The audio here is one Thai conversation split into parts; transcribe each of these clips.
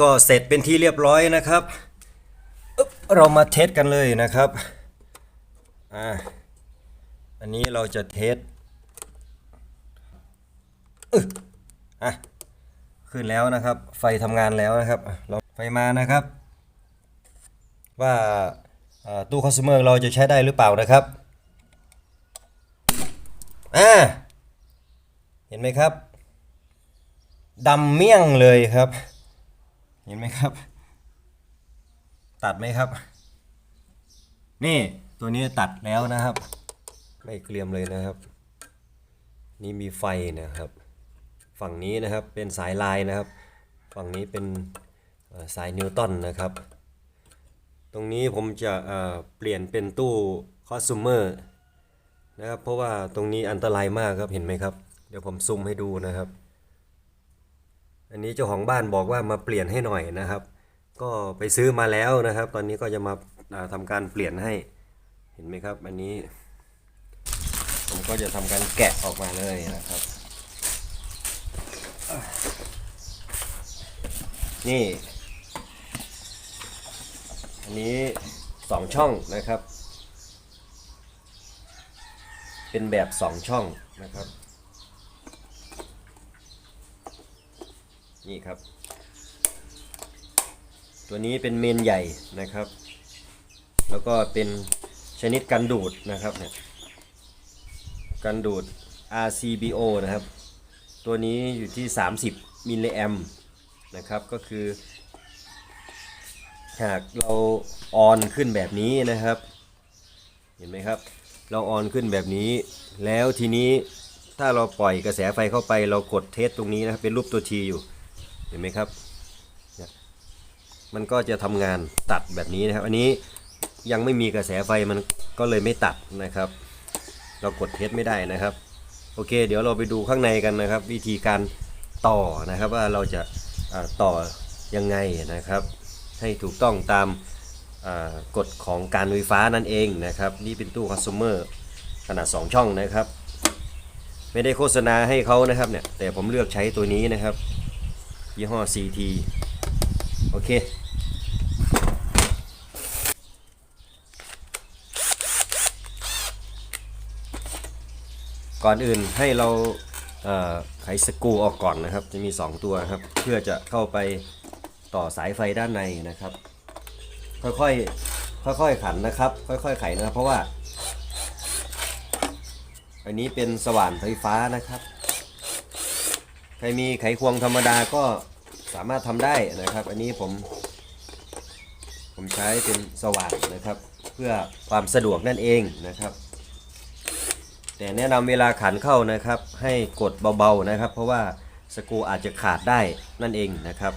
ก็เสร็จเป็นที่เรียบร้อยนะครับ เรามาเทสกันเลยนะครับอ่าอันนี้เราจะเทสอะขึ้นแล้วนะครับ ไฟทำงานแล้วนะครับ เราไฟมานะครับ ว่าอ่าตู้คอน sumer เราจะใช้ได้หรือเปล่านะครับอ่าเห็นไหมครับดำเมี่ยงเลยครับ เห็นไหมครับ ตัดไหมครับ นี่ตัวนี้ตัดแล้วนะครับ ไม่เกลียมเลยนะครับ นี่มีไฟนะครับ ฝั่งนี้นะครับเป็นสายลายนะครับ ฝั่งนี้เป็นสายนิวตันนะครับ ตรงนี้ผมจะเปลี่ยนเป็นตู้คอส sumer นะครับเพราะว่าตรงนี้อันตรายมากครับเห็นไหมครับ เดี๋ยวผมซูมให้ดูนะครับ อันนี้เจ้าของบ้านบอกว่ามาเปลี่ยนให้หน่อยนะครับ ก็ไปซื้อมาแล้วนะครับ ตอนนี้ก็จะมาาทำการเปลี่ยนให้เห็นไหมครับ อันนี้ ผมก็จะทำการแกะออกมาเลยนะครับ นี่อันนี้สองช่องนะครับ เป็นแบบสองช่องนะครับ นี่ครับ ตัวนี้เป็นเมนใหญ่นะครับ แล้วก็เป็นชนิดกันดูดนะครับเนี่ยกันดูด RCBO นะครับ ตัวนี้อยู่ที่ 30 มิลลิแอมนะครับ ก็คือ หากเราออนขึ้นแบบนี้นะครับ เห็นไหมครับ เราออนขึ้นแบบนี้ แล้วทีนี้ถ้าเราปล่อยกระแสไฟเข้าไปเรากดเทสตรงนี้นะครับ เป็นรูปตัวทีอยู่ ห็นไหมครับ มันก็จะทำงานตัดแบบนี้นะครับ อันนี้ยังไม่มีกระแสไฟมันก็เลยไม่ตัดนะครับ เรากดเทสไม่ได้นะครับ โอเค เดี๋ยวเราไปดูข้างในกันนะครับ วิธีการต่อนะครับว่าเราจะาต่อยังไงนะครับ ให้ถูกต้องตามากฎของการไฟฟ้านั่นเองนะครับ นี่เป็นตู้คอน sumer ขนาด 2 ช่องนะครับ ไม่ได้โฆษณาให้เขานะครับเนี่ยแต่ผมเลือกใช้ตัวนี้นะครับ ยี่ห้อ CT โอเค ก่อนอื่นให้เราเอ่อไขสกรูออกก่อนนะครับ จะมี 2 ตัวครับ เพื่อจะเข้าไปต่อสายไฟด้านในนะครับ ค่อยๆค่อยๆขันนะครับ ค่อยๆไขนะครับเพราะว่า อันนี้เป็นสว่านไฟฟ้านะครับ ครมีไขควงธรรมดาก็สามารถทำได้นะครับ อันนี้ผม ผมใช้เป็นสว่านนะครับ เพื่อความสะดวกนั่นเองนะครับ แต่แนะนำเวลาขันเข้านะครับ ให้กดเบาๆนะครับ เพราะว่าสกรูอาจจะขาดได้นั่นเองนะครับ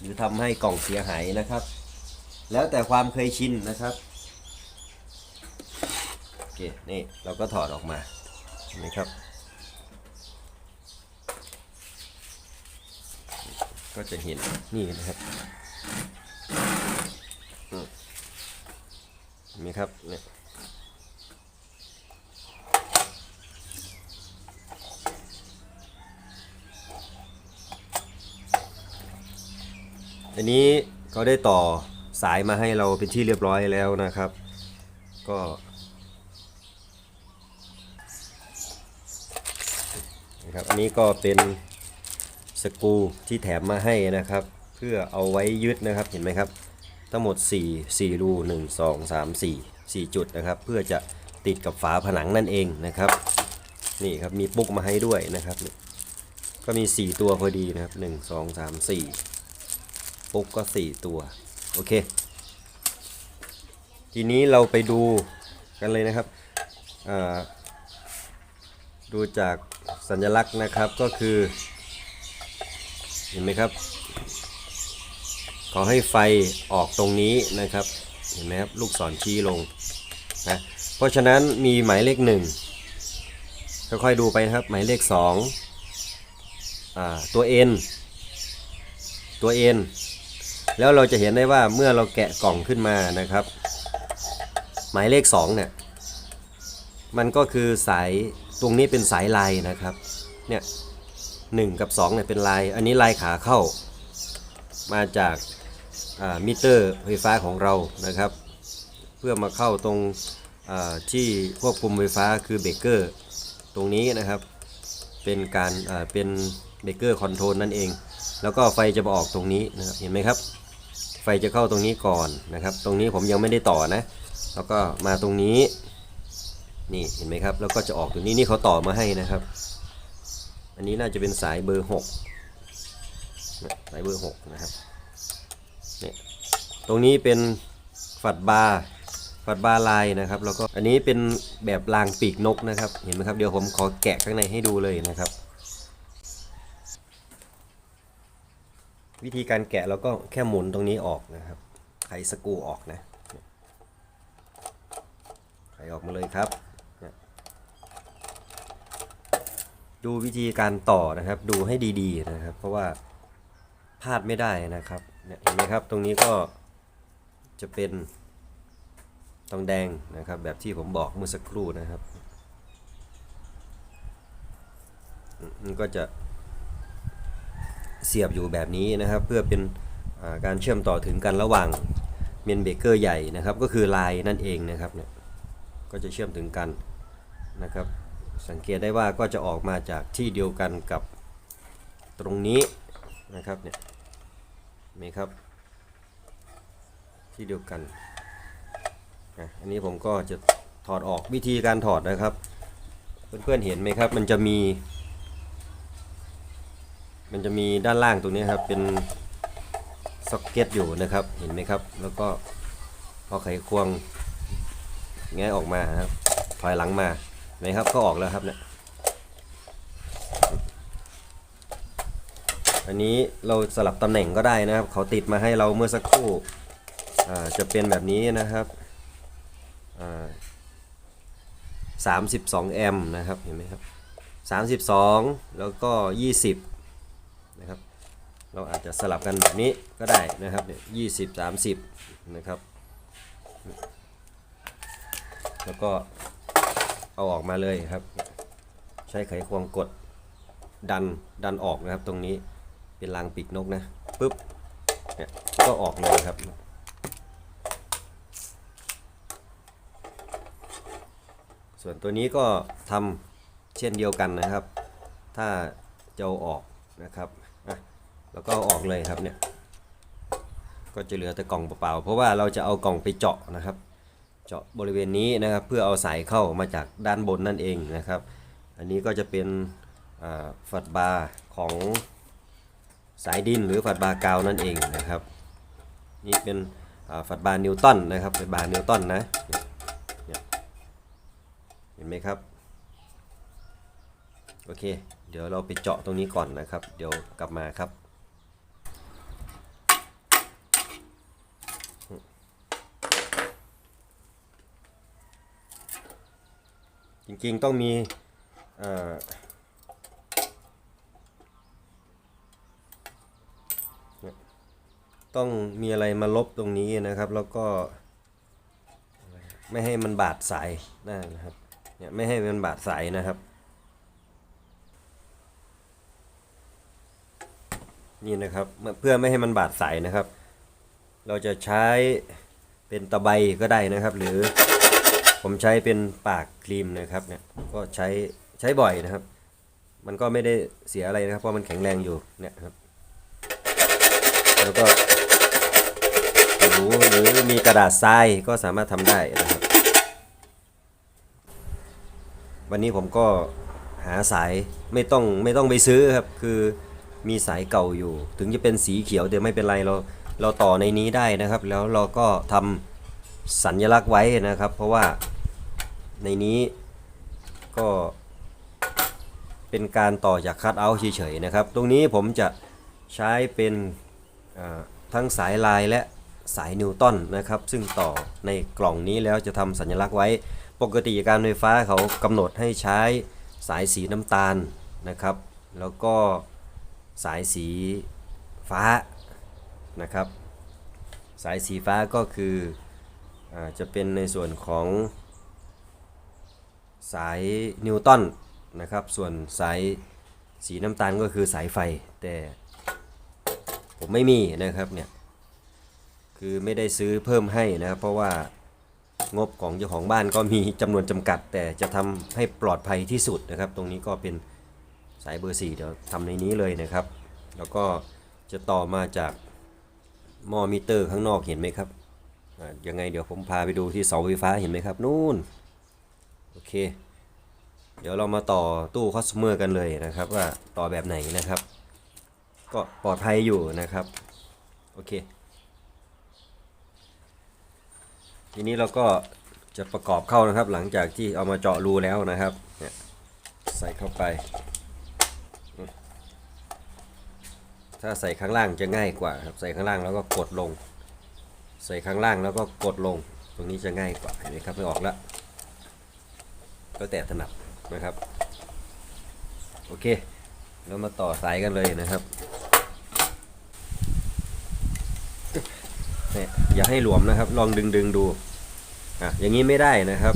หรือทำให้กล่องเสียหายนะครับ แล้วแต่ความเคยชินนะครับโอเคนี่เราก็ถอดออกมาเห็นไหมครับ ก็จะเห็นนี่นะครับมเห็นไหมครับเนี่ยอันนี้เขาได้ต่อสายมาให้เราเป็นที่เรียบร้อยแล้วนะครับ ก็นะครับอันนี้ก็เป็น สกรูที่แถมมาให้นะครับ เพื่อเอาไว้ยึดนะครับเห็นไหมครับ ทั้งหมด 4 4 รู1 2 3 4 4 จุดนะครับ เพื่อจะติดกับฝาผนังนั่นเองนะครับ นี่ครับมีปุ๊กมาให้ด้วยนะครับ ก็มี 4 ตัวพอดีนะครับ 1 2 3 4 ปุ๊กก็ 4 ตัว โอเค ทีนี้เราไปดูกันเลยนะครับดูจากสัญลักษณ์นะครับก็คือ เห็นไหมครับ ขอให้ไฟออกตรงนี้นะครับ เห็นไหมครับลูกศรชี้ลงนะเพราะฉะนั้นมีหมายเลขหนึ่งค่อยๆดูไปนะครับ หมายเลขสองอ่าตัว N ตัว N แล้วเราจะเห็นได้ว่าเมื่อเราแกะกล่องขึ้นมานะครับ หมายเลขสองเนี่ยมันก็คือสายตรงนี้เป็นสายลายนะครับเนี่ย 1 กับ 2เนี่ยเป็นลาย อันนี้ลายขาเข้า มาจากามิเตอร์ไฟฟ้าของเรานะครับ เพื่อมาเข้าตรงที่ควบคุมไฟฟ้าคือเบรกเกอร์ตรงนี้นะครับเป็นการอ่าเป็นเบรกเกอร์คอนโทรลนั่นเอง แล้วก็ไฟจะมาออกตรงนี้นะครับเห็นไหมครับ ไฟจะเข้าตรงนี้ก่อนนะครับ ตรงนี้ผมยังไม่ได้ต่อนะ แล้วก็มาตรงนี้นี่เห็นไหมครับ แล้วก็จะออกตรงนี้นี่เขาต่อมาให้นะครับ อันนี้น่าจะเป็นสายเบอร์หกสายเบอร์หกนะครับเนี่ยตรงนี้เป็นฝัดบาร์ฝัดบาร์ลายนะครับ แล้วก็อันนี้เป็นแบบรางปีกนกนะครับ เห็นไหมครับ เดี๋ยวผมขอแกะข้างในให้ดูเลยนะครับ วิธีการแกะเราก็แค่หมุนตรงนี้ออกนะครับ ไขสกูออกนะ ไขออกมาเลยครับเนี่ย ดูวิธีการต่อนะครับ ดูให้ดีๆนะครับ เพราะว่าพลาดไม่ได้นะครับเห็นไหมครับตรงนี้ก็จะเป็นทองแดงนะครับ แบบที่ผมบอกเมื่อสักครู่นะครับมันก็จะเสียบอยู่แบบนี้นะครับ เพื่อเป็นาการเชื่อมต่อถึงกันระหว่างเมนเบเกอร์ใหญ่นะครับ ก็คือลายนั่นเองนะครับเนี่ยก็จะเชื่อมถึงกันนะครับ สังเกตได้ว่าก็จะออกมาจากที่เดียวกันกับตรงนี้นะครับเนี่ยเห็นไหมครับ ที่เดียวกันอันนี้ผมก็จะถอดออกวิธีการถอดนะครับ เพื่อนๆเห็นไหมครับ มันจะมี มันจะมีด้านล่างตรงนี้ครับเป็นซ็อกเก็ตอยู่นะครับเห็นไหมครับ แล้วก็พอไขควงแงะออกมาครับถอยหลังมา นไหมครับก็ออกแล้วครับเนี่ยอันนี้เราสลับตำแหน่งก็ได้นะครับ เขาติดมาให้เราเมื่อสักครู่จะเป็นแบบนี้นะครับอ่า32แอมป์นะครับเห็นไหมครับ32แล้วก็20นะครับเราอาจจะสลับกันแบบนี้ก็ได้นะครับเนี่ยยี่สิบสามสิบนะครับ แล้วก็ เอาออกมาเลยครับ ใช้ไขควงกดดันดันออกนะครับ ตรงนี้เป็นรางปีกนกนะปุ๊บเนี่ยก็ออกเลยครับส่วนตัวนี้ก็ทำเช่นเดียวกันนะครับ ถ้าจะอาออกนะครับอะแล้วก็อออกเลยครับเนี่ย ก็จะเหลือแต่กล่องเปล่าๆ เพราะว่าเราจะเอากล่องไปเจาะนะครับ เจาะบริเวณนี้นะครับ เพื่อเอาสายเข้ามาจากด้านบนนั่นเองนะครับ อันนี้ก็จะเป็นฝัดบาร์ของสายดินหรือฝัดบาร์กาวนั่นเองนะครับ นี่เป็นฝัดบาร์นิวตันนะครับเป็นบาร์นิวตันนะเห็นไหมครับโอเค เดี๋ยวเราไปเจาะตรงนี้ก่อนนะครับ เดี๋ยวกลับมาครับ จริงๆต้องมีต้องมีอะไรมาลบตรงนี้นะครับ แล้วก็ ไม่ให้มันบาดสายนั่นนะครับเนี่ยไม่ให้มันบาดสายนะครับ นี่นะครับเพื่อไม่ให้มันบาดสายนะครับ เราจะใช้เป็นตะไบก็ได้นะครับ หรือ ผมใช้เป็นปากครีมนะครับเนี่ยก็ใช้ใช้บ่อยนะครับ มันก็ไม่ได้เสียอะไรนะครับเพราะมันแข็งแรงอยู่เนี่ยครับ แล้วก็หนูหรือมีกระดาษทรายก็สามารถทำได้นะครับ วันนี้ผมก็หาสายไม่ต้องไม่ต้องไปซื้อครับคือมีสายเก่าอยู่ ถึงจะเป็นสีเขียวแต่ไม่เป็นไรเราเราต่อในนี้ได้นะครับ แล้วเราก็ทำสัญลักษณ์ไว้นะครับ เพราะว่า ในนี้ก็เป็นการต่อจากคัดเอาท์เฉยๆนะครับ ตรงนี้ผมจะใช้เป็นทั้งสายลายและสายนิวตันนะครับ ซึ่งต่อในกล่องนี้แล้วจะทำสัญลักษณ์ไว้ ปกติการไฟฟ้าเขากำหนดให้ใช้สายสีน้ำตาลนะครับ แล้วก็สายสีฟ้านะครับ สายสีฟ้าก็คืออจะเป็นในส่วนของ สายนิวตันนะครับ ส่วนสายสีน้ำตาลก็คือสายไฟ แต่ผมไม่มีนะครับเนี่ยคือไม่ได้ซื้อเพิ่มให้นะครับ เพราะว่างบของเจ้าของบ้านก็มีจำนวนจำกัด แต่จะทำให้ปลอดภัยที่สุดนะครับ ตรงนี้ก็เป็นสายเบอร์4เดี๋ยวทำในนี้เลยนะครับ แล้วก็จะต่อมาจากหม้อมิเตอร์ข้างนอกเห็นไหมครับยังไงเดี๋ยวผมพาไปดูที่เสาไฟฟ้าเห็นไหมครับนู่น เค เดี๋ยวเรามาต่อตู้คอสเมอร์กันเลยนะครับ ว่าต่อแบบไหนนะครับ ก็ปลอดภัยอยู่นะครับ โอเค ทีนี้เราก็จะประกอบเข้านะครับ หลังจากที่เอามาเจาะรูแล้วนะครับเนี่ยใส่เข้าไป ถ้าใส่ข้างล่างจะง่ายกว่าครับ ใส่ข้างล่างแล้วก็กดลง ใส่ข้างล่างแล้วก็กดลง ตรงนี้จะง่ายกว่าเห็นไหมครับไม่ออกแล้ว ก็แต่ถนัดนะครับ โอเค เรามาต่อสายกันเลยนะครับเนี่ยอย่าให้หลวมนะครับ ลองดึงดึงดูอะอย่างนี้ไม่ได้นะครับ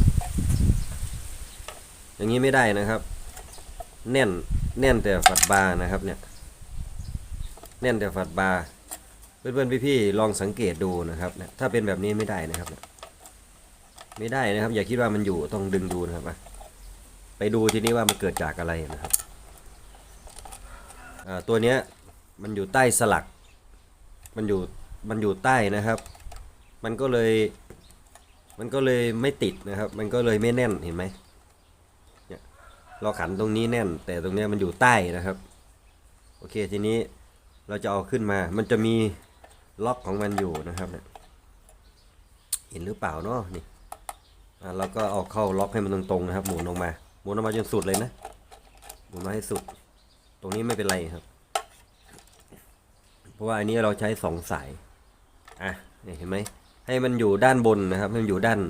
อย่างนี้ไม่ได้นะครับ แน่นแน่นแต่ฝัดบาร์นะครับเนี่ย แน่นแต่ฝัดบาร์เพื่อนๆพี่ๆลองสังเกตดูนะครับเนี่ยถ้าเป็นแบบนี้ไม่ได้นะครับเนี่ย ไม่ได้นะครับ อย่าคิดว่ามันอยู่ต้องดึงดูนะครับไปดูทีนี้ว่ามันเกิดจากอะไรนะครับตัวเนี้ยมันอยู่ใต้สลัก มันอยู่มันอยู่ใต้นะครับ มันก็เลย มันก็เลยไม่ติดนะครับ มันก็เลยไม่แน่นเห็นไหมเนี่ยเราขันตรงนี้แน่น แต่ตรงเนี้ยมันอยู่ใต้นะครับ โอเคทีนี้เราจะเอาขึ้นมา มันจะมีล็อกของมันอยู่นะครับเนี่ยเห็นหรือเปล่าเนาะนี่ อ่าเราก็เอาเข้าล็อกให้มันตรงๆนะครับ หมุนออกมา หมุนออกมาจนสุดเลยนะ หมุนมาให้สุด ตรงนี้ไม่เป็นไรครับ เพราะว่าอันนี้เราใช้สองสาย อะเห็นไหม ให้มันอยู่ด้านบนนะครับ ให้มันอยู่ด้าน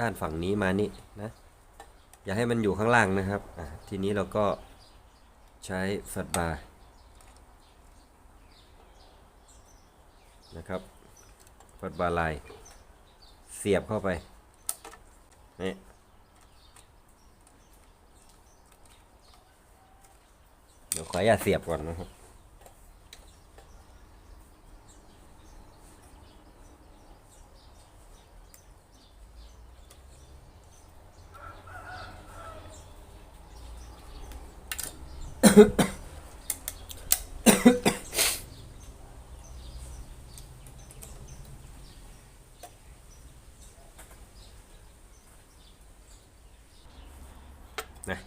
ด้านฝั่งนี้มานี่นะ อย่าให้มันอยู่ข้างล่างนะครับ อะทีนี้เราก็ใช้ฟัดบาร์นะครับฟัดบาลาย เสียบเข้าไป นี่เดี๋ยวขออย่าเสียบก่อนนะครับนะ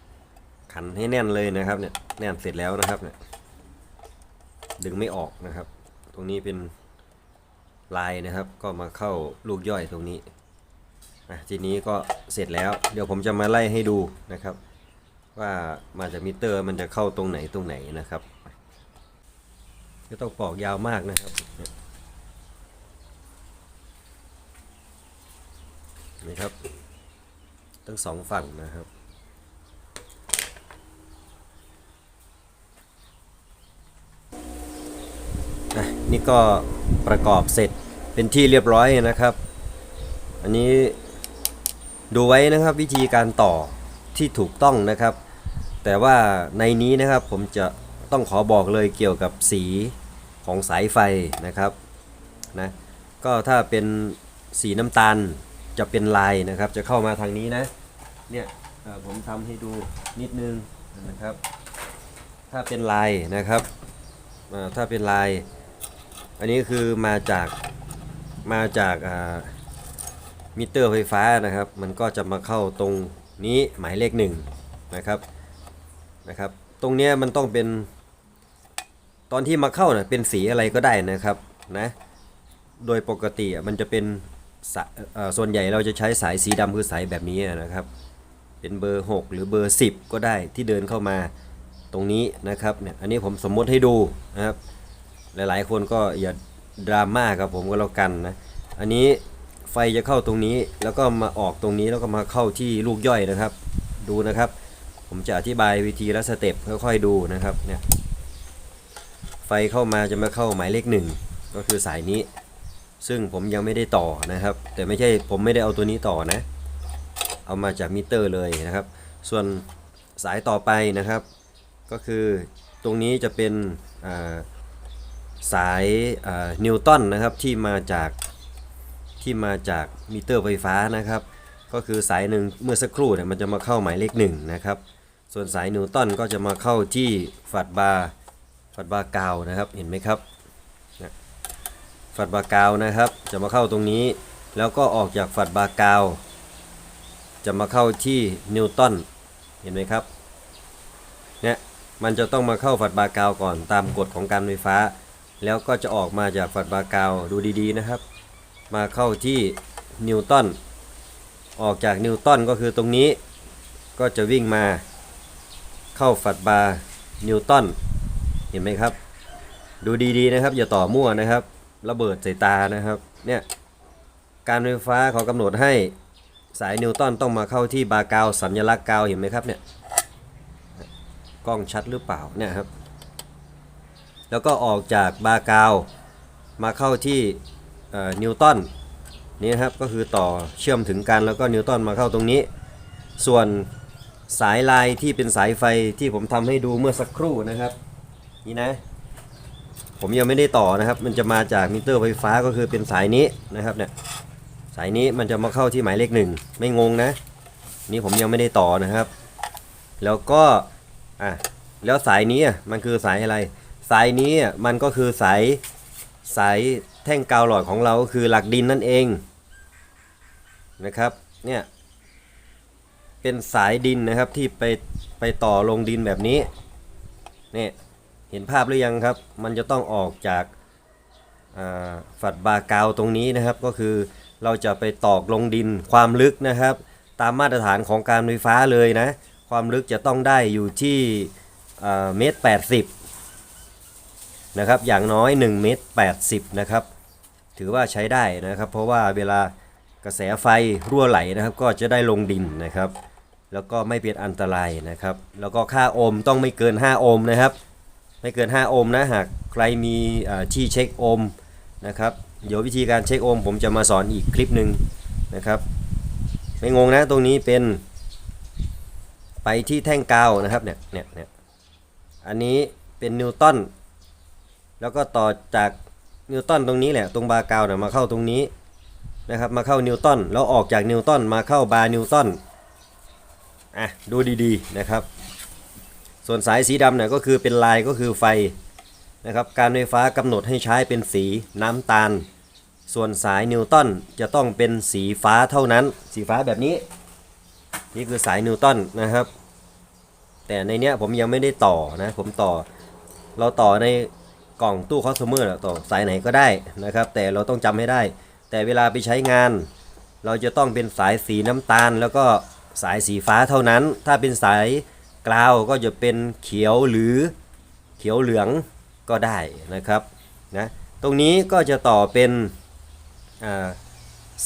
ขันให้ แน่นเลยนะครับเนี่ยแน่นเสร็จแล้วนะครับเนี่ยดึงไม่ออกนะครับ ตรงนี้เป็นลายนะครับ ก็มาเข้าลูกย่อยตรงนี้อะทีนี้ก็เสร็จแล้ว เดี๋ยวผมจะมาไล่ให้ดูนะครับ ว่ามาจากมิเตอร์มันจะเข้าตรงไหนตรงไหนนะครับไม่ต้องปอกยาวมากนะครับนี่ยนี่ครับ ทั้งสองฝั่งนะครับ นี่ก็ประกอบเสร็จเป็นที่เรียบร้อยนะครับ อันนี้ดูไว้นะครับวิธีการต่อที่ถูกต้องนะครับ แต่ว่าในนี้นะครับผมจะต้องขอบอกเลยเกี่ยวกับสีของสายไฟนะครับนะก็ถ้าเป็นสีน้ำตาลจะเป็นลายนะครับ จะเข้ามาทางนี้นะเนี่ยผมทำให้ดูนิดนึงนะครับ ถ้าเป็นลายนะครับถ้าเป็นลาย อันนี้คือมาจากมาจากมิเตอร์ไฟฟ้านะครับ มันก็จะมาเข้าตรงนี้หมายเลขหนึ่งนะครับนะครับ ตรงนี้มันต้องเป็น ตอนที่มาเข้านะ่ะเป็นสีอะไรก็ได้นะครับนะโดยปกติมันจะเป็นสะเอ่อส่วนใหญ่เราจะใช้สายสีดำคือสายแบบนี้นะครับ เป็นเบอร์ 6 หรือเบอร์ 10 ก็ได้ที่เดินเข้ามาตรงนี้นะครับเนี่ยอันนี้ผมสมมติให้ดูนะครับ หลายๆ คนก็อย่าดราม่ากับผมก็แล้วกันนะ อันนี้ไฟจะเข้าตรงนี้แล้วก็มาออกตรงนี้แล้วก็มาเข้าที่ลูกย่อยนะครับ ดูนะครับ ผมจะอธิบายวิธีและสเต็ปค่อยๆดูนะครับเนี่ยไฟเข้ามาจะมาเข้าหมายเลขหนึ่งก็คือสายนี้ ซึ่งผมยังไม่ได้ต่อนะครับ แต่ไม่ใช่ผมไม่ได้เอาตัวนี้ต่อนะ เอามาจากมิเตอร์เลยนะครับ ส่วนสายต่อไปนะครับ ก็คือตรงนี้จะเป็นอ่า สายนิวตันนะครับที่มาจากที่มาจากมิเตอร์ไฟฟ้านะครับ ก็คือสายหนึ่งเมื่อสักครู่เนี่ยมันจะมาเข้าหมายเลขหนึ่งนะครับส่วนสายนิวตันก็จะมาเข้าที่ฝัดบาร์ฝัดบาร์กาวนะครับเห็นไหมครับฝัดบาร์กาวนะครับ จะมาเข้าตรงนี้ แล้วก็ออกจากฝัดบาร์กาวจะมาเข้าที่นิวตันเห็นไหมครับเนี่ยมันจะต้องมาเข้าฝัดบาร์กาวก่อนตามกฎของการไฟฟ้า แล้วก็จะออกมาจากฝัดบากาวดูดีๆนะครับ มาเข้าที่นิวตันออกจากนิวตันก็คือตรงนี้ก็จะวิ่งมาเข้าฝัดบานิวตันเห็นไหมครับ ดูดีๆนะครับ อย่าต่อมั่วนะครับ ระเบิดใส่ตานะครับเนี่ยการไฟฟ้าเขากำหนดให้สายนิวตันต้องมาเข้าที่บากาวสัญลักษณ์กาวเห็นไหมครับเนี่ยกล้องชัดหรือเปล่าเนี่ยครับ แล้วก็ออกจากบากาวมาเข้าที่นิวตันนี่นะครับก็คือต่อเชื่อมถึงกันแล้วก็นิวตันมาเข้าตรงนี้ ส่วนสายลายที่เป็นสายไฟที่ผมทำให้ดูเมื่อสักครู่นะครับ นี่นะ ผมยังไม่ได้ต่อนะครับ มันจะมาจากมิเตอร์ไฟฟ้าก็คือเป็นสายนี้นะครับเนี่ยสายนี้มันจะมาเข้าที่หมายเลขหนึ่งไม่งงนะ นี่ผมยังไม่ได้ต่อนะครับ แล้วก็อะแล้วสายนี้อะมันคือสายอะไร สายนี้มันก็คือสายสายแท่งกาวหลอดของเราก็คือหลักดินนั่นเองนะครับเนี่ยเป็นสายดินนะครับที่ไปไปต่อลงดินแบบนี้เนี่ยเห็นภาพหรือยังครับ มันจะต้องออกจากาฝัดบากาวตรงนี้นะครับ ก็คือเราจะไปตอกลงดินความลึกนะครับ ตามมาตรฐานของการไฟฟ้าเลยนะ ความลึกจะต้องได้อยู่ที่เมตรแปดสิบ นะครับอย่างน้อย1เมตร80นะครับถือว่าใช้ได้นะครับ เพราะว่าเวลากระแสไฟรั่วไหลนะครับ ก็จะได้ลงดินนะครับ แล้วก็ไม่เป็นอันตรายนะครับ แล้วก็ค่าโอห์มต้องไม่เกิน 5 โอห์มนะครับ ไม่เกิน 5 โอห์มนะหากใครมีอ่าที่เช็คโอห์มนะครับเดี๋ยววิธีการเช็คโอห์มผมจะมาสอนอีกคลิปหนึ่งนะครับไม่งงนะตรงนี้เป็นไปที่แท่งกาวนะครับเนี่ยเนี่ยเนี่ยอันนี้เป็นนิวตัน แล้วก็ต่อจากนิวตันตรงนี้แหละตรงบาร์กาวเนี่ยมาเข้าตรงนี้นะครับมาเข้านิวตันแล้วออกจากนิวตันมาเข้าบาร์นิวตันอะดูดีๆนะครับ ส่วนสายสีดำเนี่ยก็คือเป็นลายก็คือไฟนะครับการไฟฟ้ากำหนดให้ใช้เป็นสีน้ำตาล ส่วนสายนิวตันจะต้องเป็นสีฟ้าเท่านั้น สีฟ้าแบบนี้ นี่คือสายนิวตันนะครับ แต่ในเนี้ยผมยังไม่ได้ต่อนะผมต่อ เราต่อใน กล่องตู้คอสเมอร์ต่อสายไหนก็ได้นะครับ แต่เราต้องจำให้ได้ แต่เวลาไปใช้งาน เราจะต้องเป็นสายสีน้ำตาล แล้วก็สายสีฟ้าเท่านั้น ถ้าเป็นสายกราวก็จะเป็นเขียวหรือเขียวเหลืองก็ได้นะครับนะตรงนี้ก็จะต่อเป็น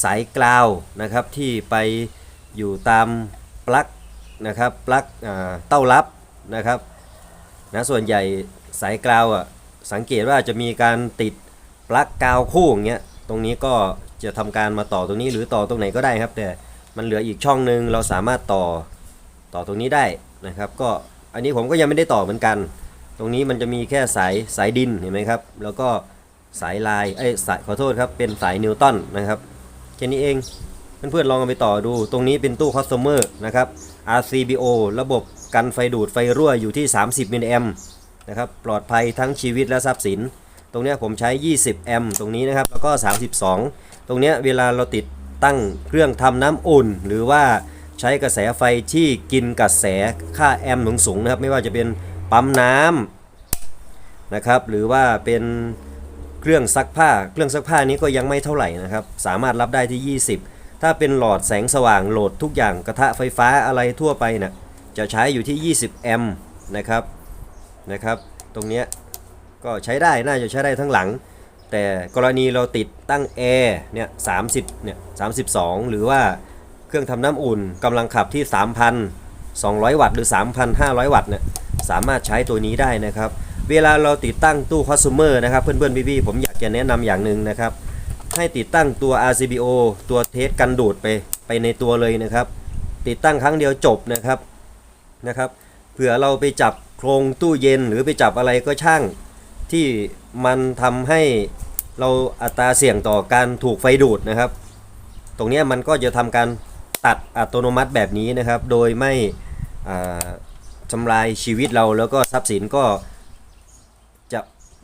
สายกราวนะครับที่ไปอยู่ตามปลั๊กนะครับปลั๊กเต้ารับนะครับนะส่วนใหญ่สายกราวอะ สังเกตว่าจะมีการติดปลั๊กกาวคู่อย่างเงี้ยตรงนี้ก็จะทำการมาต่อตรงนี้หรือต่อตรงไหนก็ได้ครับ แต่มันเหลืออีกช่องหนึ่งเราสามารถต่อต่อตรงนี้ได้นะครับ ก็อันนี้ผมก็ยังไม่ได้ต่อเหมือนกัน ตรงนี้มันจะมีแค่สายสายดินเห็นไหมครับ แล้วก็สายลายเอ้สายขอโทษครับเป็นสายนิวตันนะครับแค่นี้เองเพื่อนๆลองเอาไปต่อดู ตรงนี้เป็นตู้คอสเมอร์นะครับ RCBO ระบบกันไฟดูดไฟรั่วอยู่ที่ 30มิลลิแอมป์ นะครับปลอดภัยทั้งชีวิตและทรัพย์สิน ตรงนี้ผมใช้ 20 แอมป์ตรงนี้นะครับ แล้วก็ 32 ตรงนี้เวลาเราติดตั้งเครื่องทำน้ำอุ่น หรือว่าใช้กระแสไฟที่กินกระแสค่าแอมป์สูงๆนะครับ ไม่ว่าจะเป็นปั๊มน้ำนะครับ หรือว่าเป็นเครื่องซักผ้า เครื่องซักผ้านี้ก็ยังไม่เท่าไหร่นะครับ สามารถรับได้ที่ 20 ถ้าเป็นหลอดแสงสว่างโหลดทุกอย่างกระทะไฟฟ้าอะไรทั่วไปนะ่ะจะใช้อยู่ที่ 20 แอมป์นะครับ นะครับ ตรงเนี้ยก็ใช้ได้น่าจะใช้ได้ทั้งหลัง แต่กรณีเราติดตั้งแอร์เนี่ย30เนี่ย32หรือว่าเครื่องทำน้ำอุ่นกำลังขับที่ 3,200 วัตต์หรือ 3,500 วัตต์เนี่ยสามารถใช้ตัวนี้ได้นะครับ เวลาเราติดตั้งตู้คอส sumer นะครับเพื่อนๆพี่ๆผมอยากจะแนะนำอย่างหนึ่งนะครับ ให้ติดตั้งตัว RCBO ตัวเทสกันดูดไปไปในตัวเลยนะครับ ติดตั้งครั้งเดียวจบนะครับนะครับเผื่อเราไปจับ รงตู้เย็นหรือไปจับอะไรก็ช่าง ที่มันทำให้เราอัตราเสี่ยงต่อการถูกไฟดูดนะครับ ตรงนี้มันก็จะทำการตัดอัตโนมัติแบบนี้นะครับ โดยไม่อ่าทำลายชีวิตเราแล้วก็ทรัพย์สินก็จะ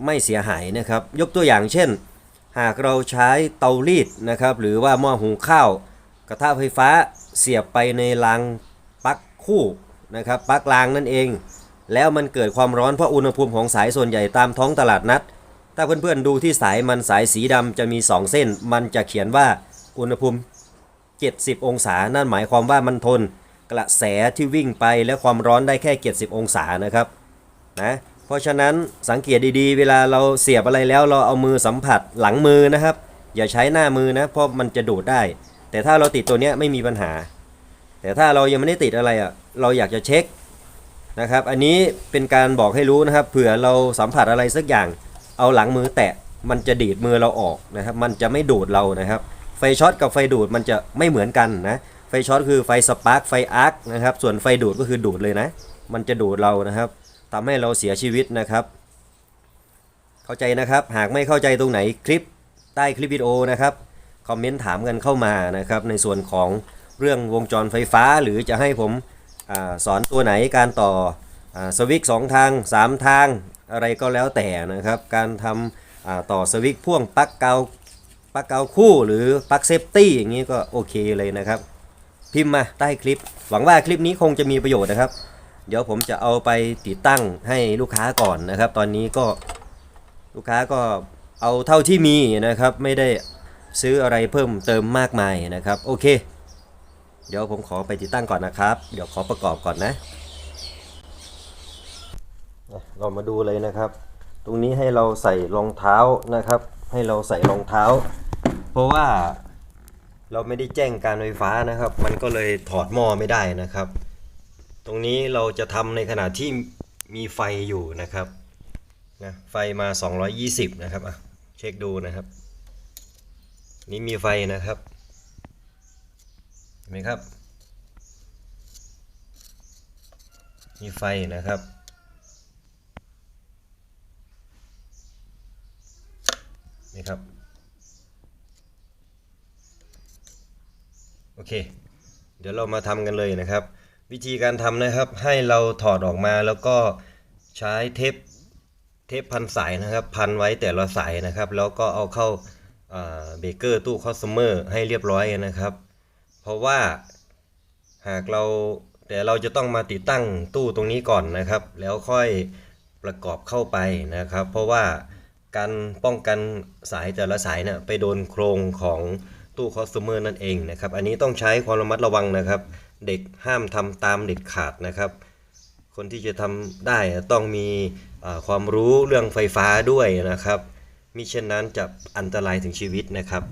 ไม่เสียหายนะครับ ยกตัวอย่างเช่น หากเราใช้เตารีดนะครับ หรือว่าหม้อหุงข้าว กระทะไฟฟ้าเสียบไปในรางปลั๊กคู่นะครับปลั๊กรางนั่นเอง แล้วมันเกิดความร้อนเพราะอุณหภูมิของสายส่วนใหญ่ตามท้องตลาดนัด ถ้าเพื่อนๆดูที่สายมันสายสีดำจะมี 2 เส้น มันจะเขียนว่าอุณหภูมิ 70 องศา นั่นหมายความว่ามันทน กระแสที่วิ่งไปและความร้อนได้แค่ 70 องศานะครับนะเพราะฉะนั้นสังเกตดีๆ เวลาเราเสียบอะไรแล้วเราเอามือสัมผัสหลังมือนะครับ อย่าใช้หน้ามือนะเพราะมันจะดูดได้ แต่ถ้าเราติดตัวนี้ไม่มีปัญหา แต่ถ้าเรายังไม่ได้ติดอะไรอะเราอยากจะเช็ค นะครับ อันนี้เป็นการบอกให้รู้นะครับ เผื่อเราสัมผัสอะไรสักอย่าง เอาหลังมือแตะ มันจะดีดมือเราออกนะครับ มันจะไม่ดูดเรานะครับ ไฟช็อตกับไฟดูดมันจะไม่เหมือนกันนะ ไฟช็อตคือไฟสปาร์กไฟอาร์คนะครับ ส่วนไฟดูดก็คือดูดเลยนะ มันจะดูดเรานะครับทำให้เราเสียชีวิตนะครับ เข้าใจนะครับ หากไม่เข้าใจตรงไหนคลิปใต้คลิปวิดีโอนะครับ คอมเมนต์ถามกันเข้ามานะครับ ในส่วนของเรื่องวงจรไฟฟ้าหรือจะให้ผม สอนตัวไหนการต่ออสวิตช์สองทาง 3 ทางอะไรก็แล้วแต่นะครับ การทำต่อสวิตช์พ่วงปลั๊กเกาปลั๊กเกาคู่หรือปลั๊กเซฟตี้อย่างนี้ก็โอเคเลยนะครับ พิมพ์มาใต้คลิป หวังว่าคลิปนี้คงจะมีประโยชน์นะครับ เดี๋ยวผมจะเอาไปติดตั้งให้ลูกค้าก่อนนะครับ ตอนนี้ก็ลูกค้าก็เอาเท่าที่มีนะครับ ไม่ได้ซื้ออะไรเพิ่มเติมมากมายนะครับ โอเค เดี๋ยวผมขอไปติดตั้งก่อนนะครับ เดี๋ยวขอประกอบก่อนนะ เรามาดูเลยนะครับ ตรงนี้ให้เราใส่รองเท้านะครับ ให้เราใส่รองเท้า เพราะว่าเราไม่ได้แจ้งการไฟฟ้านะครับ มันก็เลยถอดหม้อไม่ได้นะครับ ตรงนี้เราจะทำในขณะที่มีไฟอยู่นะครับนะไฟมา 220 นะครับอะเช็คดูนะครับ นี่มีไฟนะครับ ไหมครับ มีไฟนะครับ นี่ครับ โอเค เดี๋ยวเรามาทำกันเลยนะครับ วิธีการทำนะครับ ให้เราถอดออกมาแล้วก็ใช้เทปเทปพันสายนะครับ พันไว้แต่ละสายนะครับ แล้วก็เอาเข้าเบเกอร์ตู้คอสเมอร์ให้เรียบร้อยนะครับ ราะว่าหากเราแต่เราจะต้องมาติดตั้งตู้ตรงนี้ก่อนนะครับ แล้วค่อยประกอบเข้าไปนะครับ เพราะว่าการป้องกันสายแต่ละสายเนี่ยไปโดนโครงของตู้คอส tumer นั่นเองนะครับ อันนี้ต้องใช้ความระมัดระวังนะครับ เด็กห้ามทำตามเด็ดขาดนะครับ คนที่จะทำได้ต้องมีอ่าความรู้เรื่องไฟฟ้าด้วยนะครับมิเช่นนั้นจะอันตรายถึงชีวิตนะครับ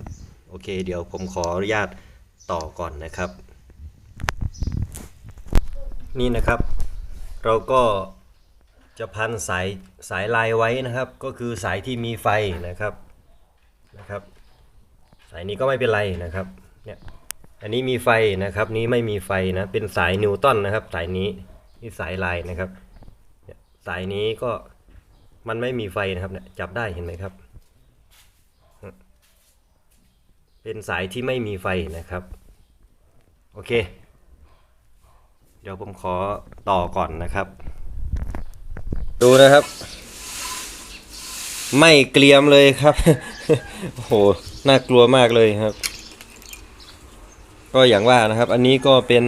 โอเค เดี๋ยวผมขออนุญาต ต่อก่อนนะครับ นี่นะครับ เราก็จะพันสายสายลายไว้นะครับ ก็คือสายที่มีไฟนะครับนะครับ สายนี้ก็ไม่เป็นไรนะครับเนี่ยอันนี้มีไฟนะครับ นี้ไม่มีไฟนะเป็นสายนิวตันนะครับ สายนี้นี่สายลายนะครับสายนี้ก็มันไม่มีไฟนะครับเนี่ยจับได้เห็นไหมครับ เป็นสายที่ไม่มีไฟนะครับ โอเค เดี๋ยวผมขอต่อก่อนนะครับ ดูนะครับ ไม่เกลียมเลยครับ โอ้โห น่ากลัวมากเลยครับ ก็อย่างว่านะครับ อันนี้ก็เป็น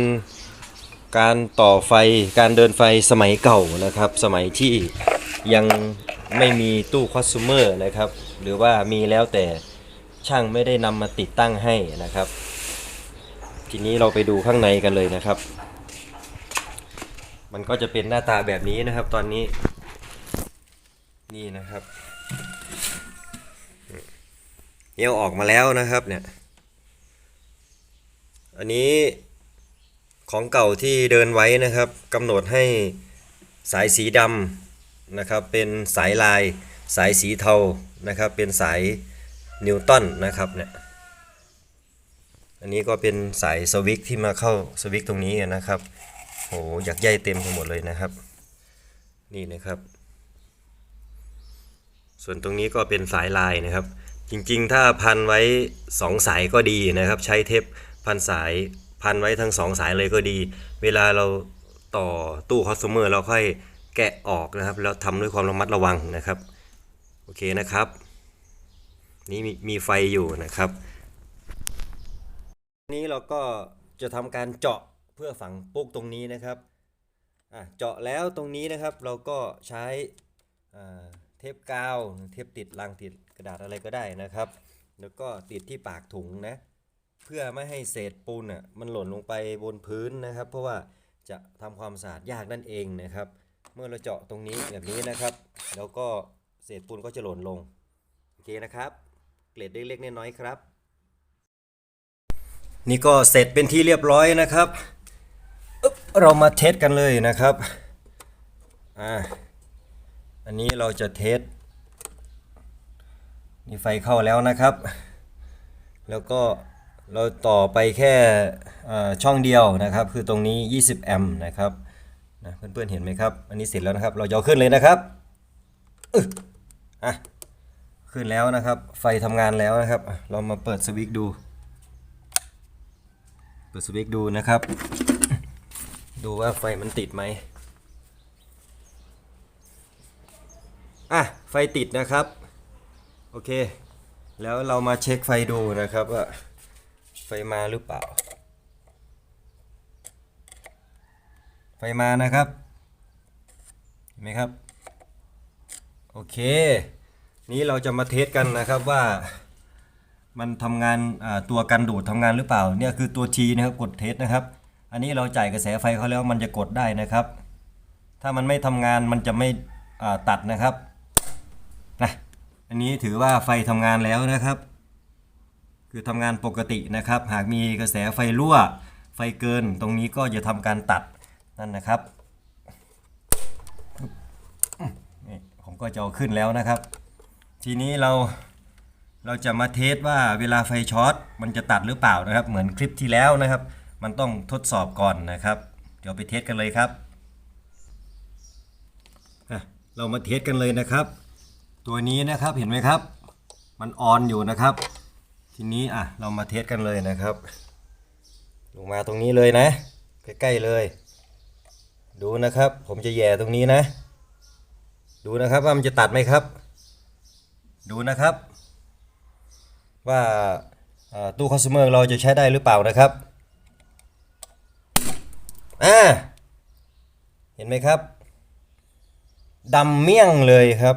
การต่อไฟ การเดินไฟสมัยเก่านะครับ สมัยที่ยังไม่มีตู้คอส sumer นะครับ หรือว่ามีแล้วแต่ช่างไม่ได้นำมาติดตั้งให้นะครับ ทีนี้เราไปดูข้างในกันเลยนะครับ มันก็จะเป็นหน้าตาแบบนี้นะครับ ตอนนี้ นี่นะครับเอวออกมาแล้วนะครับเนี่ย อันนี้ของเก่าที่เดินไว้นะครับกำหนดให้สายสีดำนะครับ เป็นสายลาย สายสีเทานะครับ เป็นสายนิวตันนะครับเนี่ย อันนี้ก็เป็นสายสวิกที่มาเข้าสวิกตรงนี้นะครับโหอยากใยเต็มไปหมดเลยนะครับ นี่นะครับ ส่วนตรงนี้ก็เป็นสายลายนะครับ จริงๆ ถ้าพันไว้ 2 สายก็ดีนะครับ ใช้เทปพันสายพันไว้ทั้ง 2 สายเลยก็ดี เวลาเราต่อตู้คอส sumer เราค่อยแกะออกนะครับ แล้วทำด้วยความระมัดระวังนะครับ โอเคนะครับ นี่มีมีไฟอยู่นะครับ นี้เราก็จะทำการเจาะเพื่อฝังปุ๊กตรงนี้นะครับเจาะแล้วตรงนี้นะครับเราก็ใช้เทปกาวเทปติดลังติดกระดาษอะไรก็ได้นะครับ แล้วก็ติดที่ปากถุงนะ เพื่อไม่ให้เศษปูนอะมันหล่นลงไปบนพื้นนะครับ เพราะว่าจะทำความสะอาดยากนั่นเองนะครับ เมื่อเราเจาะตรงนี้แบบนี้นะครับ แล้วก็เศษปูนก็จะหล่นลงโอเคนะครับ เกล็ดเล็กๆน้อยๆครับ นี่ก็เสร็จเป็นที่เรียบร้อยนะครับ เรามาเทสกันเลยนะครับอ่าอันนี้เราจะเทสนี่ไฟเข้าแล้วนะครับ แล้วก็เราต่อไปแค่อ่อช่องเดียวนะครับ คือตรงนี้ 20 แอมป์นะครับนะเพื่อนๆเห็นไหมครับ อันนี้เสร็จแล้วนะครับ เราจะขึ้นเลยนะครับอะขึ้นแล้วนะครับ ไฟทำงานแล้วนะครับ เรามาเปิดสวิตช์ดู เปิดสวิตช์ดูนะครับ ดูว่าไฟมันติดไหมอะไฟติดนะครับ โอเค แล้วเรามาเช็คไฟดูนะครับว่าไฟมาหรือเปล่า ไฟมานะครับเห็นไหมครับ โอเค นี้เราจะมาเทสกันนะครับว่า มันทำงานตัวกันดูดทำงานหรือเปล่าเนี่ยคือตัว T นะครับกดเทสนะครับ อันนี้เราจ่ายกระแสไฟเขาแล้วมันจะกดได้นะครับ ถ้ามันไม่ทำงานมันจะไม่ตัดนะครับนะอันนี้ถือว่าไฟทำงานแล้วนะครับ คือทำงานปกตินะครับ หากมีกระแสไฟรั่ว ไฟเกิน ตรงนี้ก็จะทำการตัดนั่นนะครับนี่ผมก็จะเอาขึ้นแล้วนะครับ ทีนี้เรา เราจะมาเทสว่าเวลาไฟช็อตมันจะตัดหรือเปล่านะครับ เหมือนคลิปที่แล้วนะครับ มันต้องทดสอบก่อนนะครับ เดี๋ยวไปเทสกันเลยครับเรามาเทสกันเลยนะครับ ตัวนี้นะครับเห็นไหมครับ มันออนอยู่นะครับ ทีนี้อะเรามาเทสกันเลยนะครับ ลงมาตรงนี้เลยนะ ใกล้ๆเลย ดูนะครับ ผมจะแย่ตรงนี้นะ ดูนะครับว่ามันจะตัดไหมครับ ดูนะครับ ว่าตู้คอน sumer เราจะใช้ได้หรือเปล่านะครับอ่าเห็นไหมครับดำเมี่ยงเลยครับ